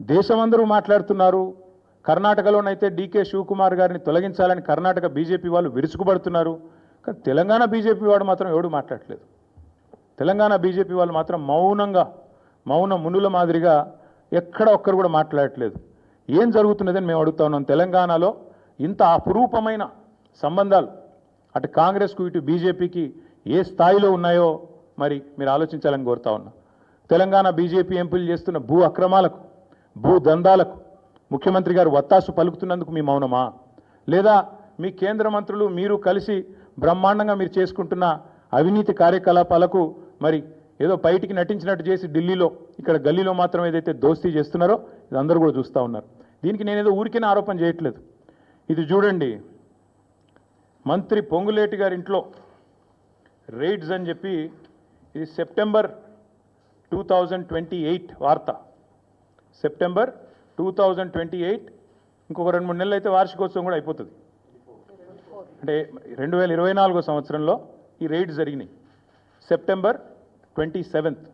దేశమందరూ మాట్లాడుతున్నారు. కర్ణాటకలోనైతే డీకే శివకుమార్ గారిని తొలగించాలని కర్ణాటక బీజేపీ వాళ్ళు విరుచుకుపడుతున్నారు. కానీ తెలంగాణ బీజేపీ వాడు మాత్రం ఎవడు మాట్లాడలేదు తెలంగాణ బీజేపీ వాళ్ళు మాత్రం మౌనంగా మౌన మునుల మాదిరిగా ఎక్కడ ఒక్కరు కూడా మాట్లాడట్లేదు. ఏం జరుగుతున్నదని మేము అడుగుతా ఉన్నాం. తెలంగాణలో ఇంత అపురూపమైన సంబంధాలు అటు కాంగ్రెస్కు ఇటు బీజేపీకి ఏ స్థాయిలో ఉన్నాయో మరి మీరు ఆలోచించాలని కోరుతా ఉన్నా. తెలంగాణ బీజేపీ ఎంపీలు చేస్తున్న భూ అక్రమాలకు భూదందాలకు ముఖ్యమంత్రి గారు వత్తాసు పలుకుతున్నందుకు మీ మౌనమా? లేదా మీ కేంద్ర మంత్రులు మీరు కలిసి బ్రహ్మాండంగా మీరు చేసుకుంటున్న అవినీతి కార్యకలాపాలకు మరి ఏదో బయటికి నటించినట్టు చేసి ఢిల్లీలో ఇక్కడ గల్లీలో మాత్రం ఏదైతే దోస్తీ చేస్తున్నారో ఇది అందరూ కూడా చూస్తూ ఉన్నారు. దీనికి నేనేదో ఊరికే ఆరోపణ చేయట్లేదు. ఇది చూడండి. మంత్రి పొంగులేటి గారి ఇంట్లో రైడ్స్ అని చెప్పి ఇది September two thousand twenty eight వార్త. September two thousand twenty eight ఇంకొక రెండు మూడు నెలలు అయితే వార్షికోత్సవం కూడా అయిపోతుంది. అంటే రెండు వేల ఇరవై నాలుగో సంవత్సరంలో ఈ రైడ్స్ జరిగినాయి. సెప్టెంబర్ ట్వంటీ సెవెంత్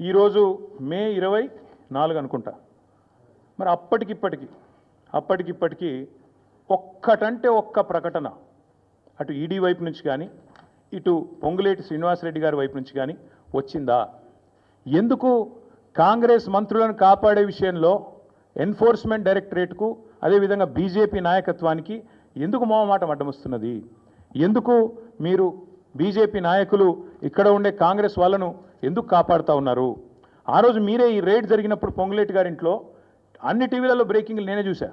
ఈరోజు మే ఇరవై నాలుగు అనుకుంటా. మరి అప్పటికిప్పటికి అప్పటికిప్పటికీ ఒక్కటంటే ఒక్క ప్రకటన అటు ఈడీ వైపు నుంచి కానీ ఇటు పొంగులేటి శ్రీనివాసరెడ్డి గారి వైపు నుంచి కానీ వచ్చిందా? ఎందుకు కాంగ్రెస్ మంత్రులను కాపాడే విషయంలో ఎన్ఫోర్స్మెంట్ డైరెక్టరేట్కు అదేవిధంగా బీజేపీ నాయకత్వానికి ఎందుకు మోహమాటం అడ్డమొస్తున్నది ఎందుకు మీరు బీజేపీ నాయకులు ఇక్కడ ఉండే కాంగ్రెస్ వాళ్ళను ఎందుకు కాపాడుతూ ఉన్నారు? ఆ రోజు మీరే ఈ రేడ్ జరిగినప్పుడు పొంగులేటి గారింట్లో అన్ని టీవీలలో బ్రేకింగ్లు నేనే చూశా.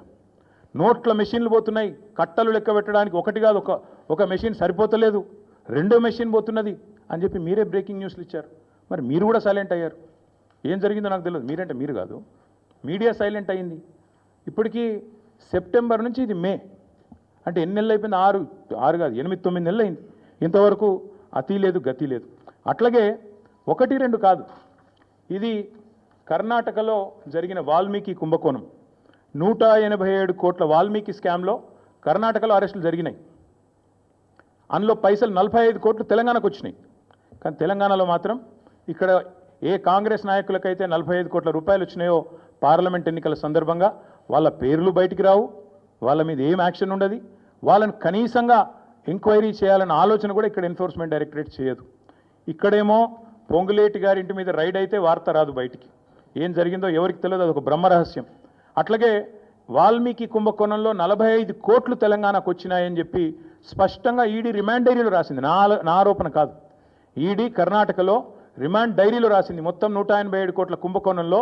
నోట్ల మెషిన్లు పోతున్నాయి. కట్టలు లెక్క పెట్టడానికి ఒకటి కాదు ఒక ఒక మెషిన్ సరిపోతలేదు. రెండో మెషిన్ పోతున్నది అని చెప్పి మీరే బ్రేకింగ్ న్యూస్లు ఇచ్చారు. మరి మీరు కూడా సైలెంట్ అయ్యారు. ఏం జరిగిందో నాకు తెలియదు మీరంటే మీరు కాదు. మీడియా సైలెంట్ అయింది. ఇప్పటికీ సెప్టెంబర్ నుంచి ఇది మే. అంటే ఎన్ని నెలలు అయిపోయింది? ఆరు. ఆరు కాదు ఎనిమిది తొమ్మిది నెలలు అయింది. ఇంతవరకు అతి లేదు గతి లేదు. అట్లాగే ఒకటి రెండు కాదు. ఇది కర్ణాటకలో జరిగిన వాల్మీకి కుంభకోణం. నూట ఎనభై ఏడు కోట్ల వాల్మీకి స్కామ్లో కర్ణాటకలో అరెస్టులు జరిగినాయి. అందులో పైసలు నలభై ఐదు కోట్లు తెలంగాణకు వచ్చినాయి. కానీ తెలంగాణలో మాత్రం ఇక్కడ ఏ కాంగ్రెస్ నాయకులకైతే నలభై ఐదు కోట్ల రూపాయలు వచ్చినాయో పార్లమెంట్ ఎన్నికల సందర్భంగా వాళ్ళ పేర్లు బయటికి రావు. వాళ్ళ మీద ఏం యాక్షన్ ఉండదు. వాళ్ళని కనీసంగా ఎంక్వైరీ చేయాలన్న ఆలోచన కూడా ఇక్కడ ఎన్ఫోర్స్మెంట్ డైరెక్టరేట్ చేయదు. ఇక్కడేమో పొంగులేటి గారి ఇంటి మీద రైడ్ అయితే వార్త రాదు బయటికి. ఏం జరిగిందో ఎవరికి తెలియదు. అదొక బ్రహ్మరహస్యం అట్లాగే వాల్మీకి కుంభకోణంలో నలభై ఐదు కోట్లు తెలంగాణకు వచ్చినాయని చెప్పి స్పష్టంగా ఈడీ రిమాండ్ రాసింది. నా నా ఆరోపణ కాదు. ఈడీ కర్ణాటకలో రిమాండ్ డైరీలో రాసింది మొత్తం నూట ఎనభై ఏడు కోట్ల కుంభకోణంలో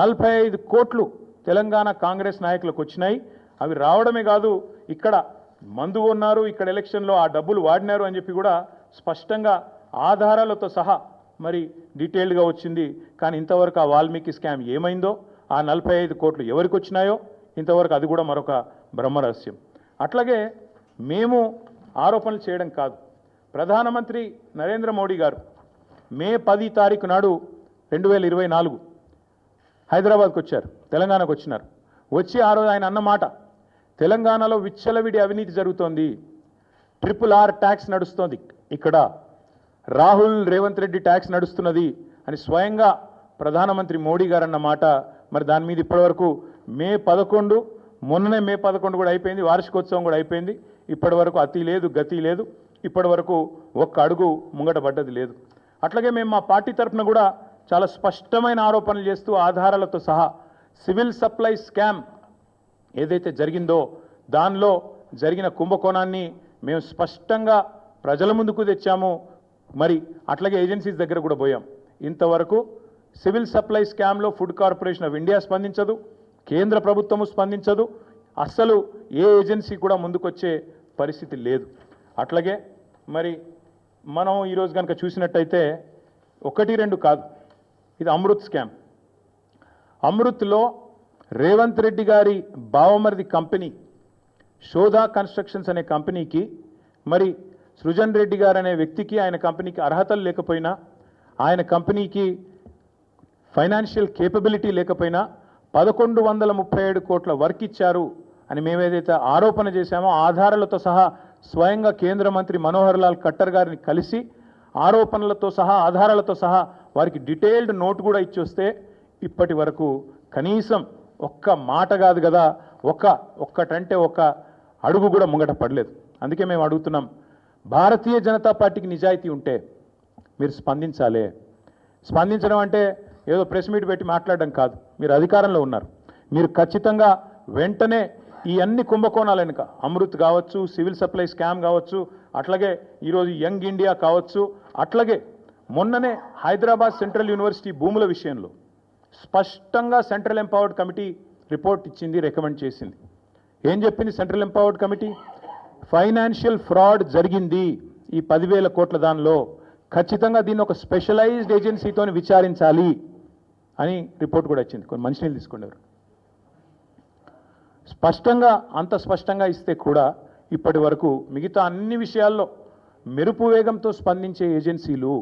నలభై ఐదు కోట్లు తెలంగాణ కాంగ్రెస్ నాయకులకు వచ్చినాయి. అవి రావడమే కాదు ఇక్కడ మందు ఉన్నారు ఇక్కడ ఎలక్షన్లో ఆ డబ్బులు వాడినారు అని చెప్పి కూడా స్పష్టంగా ఆధారాలతో సహా మరి డీటెయిల్డ్గా వచ్చింది. కానీ ఇంతవరకు ఆ వాల్మీకి స్కామ్ ఏమైందో ఆ నలభై ఐదు కోట్లు ఎవరికి వచ్చినాయో ఇంతవరకు అది కూడా మరొక బ్రహ్మరహస్యం. అట్లాగే మేము ఆరోపణలు చేయడం కాదు. ప్రధానమంత్రి నరేంద్ర మోడీ గారు మే పది తారీఖు నాడు రెండు వేల ఇరవై నాలుగు హైదరాబాద్కు వచ్చారు. తెలంగాణకు వచ్చినారు. వచ్చి ఆ రోజు ఆయన అన్న మాట తెలంగాణలో విచ్చలవిడి అవినీతి జరుగుతోంది. ట్రిపుల్ ఆర్ ట్యాక్స్ నడుస్తోంది. ఇక్కడ రాహుల్ రేవంత్ రెడ్డి ట్యాక్స్ నడుస్తున్నది అని స్వయంగా ప్రధానమంత్రి మోడీ గారు అన్నమాట మరి దాని మీద ఇప్పటివరకు మే పదకొండు మొన్ననే మే పదకొండు కూడా అయిపోయింది. వార్షికోత్సవం కూడా అయిపోయింది. ఇప్పటివరకు అతి లేదు గతి లేదు. ఇప్పటివరకు ఒక్క అడుగు ముంగట పడ్డది లేదు. అట్లాగే మేము మా పార్టీ తరఫున కూడా చాలా స్పష్టమైన ఆరోపణలు చేస్తూ ఆధారాలతో సహా సివిల్ సప్లై స్కామ్ ఏదైతే జరిగిందో దానిలో జరిగిన కుంభకోణాన్ని మేము స్పష్టంగా ప్రజల ముందుకు తెచ్చాము. మరి అట్లాగే ఏజెన్సీస్ దగ్గర కూడా పోయాం. ఇంతవరకు సివిల్ సప్లై స్కామ్లో ఫుడ్ కార్పొరేషన్ ఆఫ్ ఇండియా స్పందించదు. కేంద్ర ప్రభుత్వము స్పందించదు. అస్సలు ఏ ఏజెన్సీ కూడా ముందుకొచ్చే పరిస్థితి లేదు. అట్లాగే మరి మనం ఈరోజు కనుక చూసినట్టయితే ఒకటి రెండు కాదు. ఇది అమృత్ స్కామ్. అమృత్లో రేవంత్ రెడ్డి గారి బావమరిది కంపెనీ శోధా కన్స్ట్రక్షన్స్ అనే కంపెనీకి మరి సృజన్ రెడ్డి గారు అనే వ్యక్తికి ఆయన కంపెనీకి అర్హతలు లేకపోయినా ఆయన కంపెనీకి ఫైనాన్షియల్ కేపబిలిటీ లేకపోయినా పదకొండు వందల ముప్పై ఏడు కోట్ల వర్క్ ఇచ్చారు అని మేమేదైతే ఆరోపణ చేశామో ఆధారాలతో సహా స్వయంగా కేంద్ర మంత్రి మనోహర్ లాల్ ఖట్టర్ గారిని కలిసి ఆరోపణలతో సహా ఆధారాలతో సహా వారికి డీటెయిల్డ్ నోట్ కూడా ఇచ్చి వస్తే ఇప్పటి వరకు కనీసం ఒక్క మాట కాదు కదా ఒక్క ఒక్కటంటే ఒక అడుగు కూడా ముంగట పడలేదు. అందుకే మేము అడుగుతున్నాం భారతీయ జనతా పార్టీకి నిజాయితీ ఉంటే మీరు స్పందించాలి. స్పందించడం అంటే ఏదో ప్రెస్ మీట్ పెట్టి మాట్లాడడం కాదు మీరు అధికారంలో ఉన్నారు. మీరు ఖచ్చితంగా వెంటనే ఈ అన్ని కుంభకోణాలు వెనుక అమృత్ కావచ్చు సివిల్ సప్లై స్కామ్ కావచ్చు అట్లాగే ఈరోజు యంగ్ ఇండియా కావచ్చు అట్లాగే మొన్ననే హైదరాబాద్ సెంట్రల్ యూనివర్సిటీ భూముల విషయంలో స్పష్టంగా సెంట్రల్ ఎంపవర్డ్ కమిటీ రిపోర్ట్ ఇచ్చింది రికమెండ్ చేసింది. ఏం చెప్పింది central empowered committee? Financial fraud జరిగింది ఈ పదివేల కోట్ల దానిలో. ఖచ్చితంగా దీన్ని ఒక స్పెషలైజ్డ్ ఏజెన్సీతో విచారించాలి అని రిపోర్ట్ కూడా వచ్చింది కొన్ని మంచినీళ్ళు తీసుకున్నారు. స్పష్టంగా అంత స్పష్టంగా ఇస్తే కూడా ఇప్పటి వరకు మిగతా అన్ని విషయాల్లో మెరుపు వేగంతో స్పందించే ఏజెన్సీలు